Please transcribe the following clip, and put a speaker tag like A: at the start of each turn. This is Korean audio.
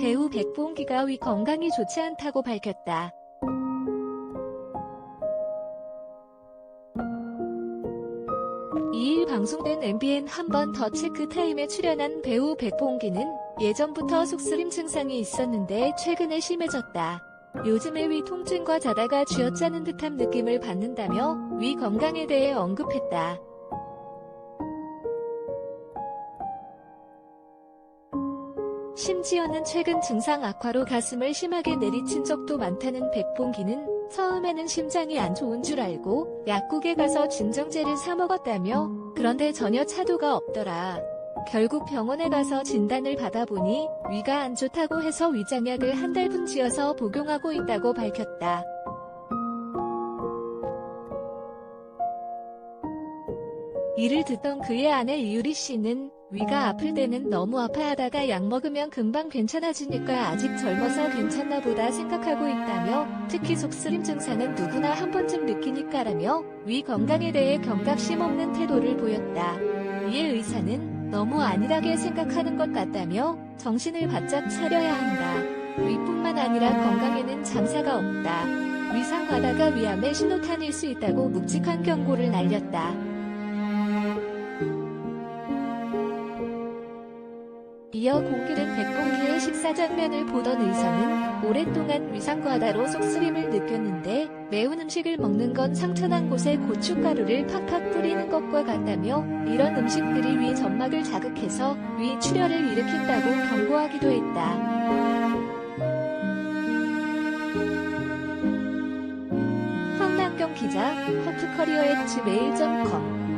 A: 배우 백봉기가 위 건강이 좋지 않다고 밝혔다. 이일 방송된 MBN 한 번 더 체크타임에 출연한 배우 백봉기는 예전부터 속쓰림 증상이 있었는데 최근에 심해졌다. 요즘에 위 통증과 자다가 쥐어짜는 듯한 느낌을 받는다며 위 건강에 대해 언급했다. 심지어는 최근 증상 악화로 가슴을 심하게 내리친 적도 많다는 백봉기는 처음에는 심장이 안 좋은 줄 알고 약국에 가서 진정제를 사 먹었다며 그런데 전혀 차도가 없더라. 결국 병원에 가서 진단을 받아보니 위가 안 좋다고 해서 위장약을 한 달 분 지어서 복용하고 있다고 밝혔다. 이를 듣던 그의 아내 이유리 씨는 위가 아플 때는 너무 아파하다가 약 먹으면 금방 괜찮아지니까 아직 젊어서 괜찮나 보다 생각하고 있다며 특히 속쓰림 증상은 누구나 한 번쯤 느끼니까라며 위 건강에 대해 경각심 없는 태도를 보였다. 이에 의사는 너무 안일하게 생각하는 것 같다며 정신을 바짝 차려야 한다. 위뿐만 아니라 건강에는 장사가 없다. 위상 과다가 위암의 신호탄일 수 있다고 묵직한 경고를 날렸다. 이어 공개된 백봉기의 식사 장면을 보던 의사는 오랫동안 위상과다로 속쓰림을 느꼈는데 매운 음식을 먹는 건 상처난 곳에 고춧가루를 팍팍 뿌리는 것과 같다며 이런 음식들이 위 점막을 자극해서 위 출혈을 일으킨다고 경고하기도 했다. 황남경 기자, 허프커리어 의 지메일.com